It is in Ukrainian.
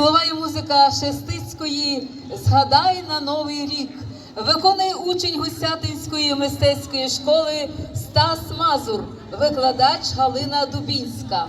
Слова і музика Шестицької Згадай на новий рік. Виконує учень Гусятинської мистецької школи Стас Мазур, викладач Галина Дубінська.